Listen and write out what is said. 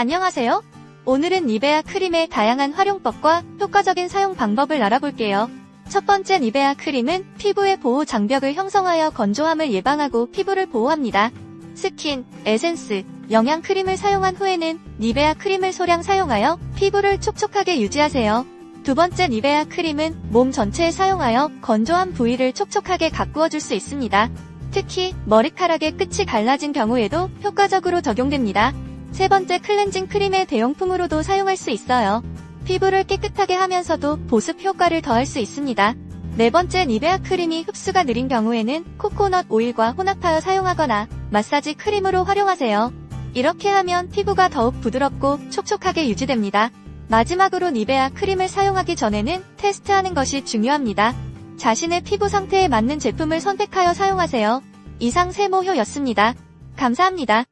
안녕하세요. 오늘은 니베아 크림의 다양한 활용법과 효과적인 사용 방법을 알아볼게요. 첫 번째 니베아 크림은 피부의 보호 장벽을 형성하여 건조함을 예방하고 피부를 보호합니다. 스킨, 에센스, 영양 크림을 사용한 후에는 니베아 크림을 소량 사용하여 피부를 촉촉하게 유지하세요. 두 번째 니베아 크림은 몸 전체에 사용하여 건조한 부위를 촉촉하게 가꾸어 줄 수 있습니다. 특히 머리카락의 끝이 갈라진 경우에도 효과적으로 적용됩니다. 세 번째 클렌징 크림의 대용품으로도 사용할 수 있어요. 피부를 깨끗하게 하면서도 보습 효과를 더할 수 있습니다. 네 번째 니베아 크림이 흡수가 느린 경우에는 코코넛 오일과 혼합하여 사용하거나 마사지 크림으로 활용하세요. 이렇게 하면 피부가 더욱 부드럽고 촉촉하게 유지됩니다. 마지막으로 니베아 크림을 사용하기 전에는 테스트하는 것이 중요합니다. 자신의 피부 상태에 맞는 제품을 선택하여 사용하세요. 이상 세모효였습니다. 감사합니다.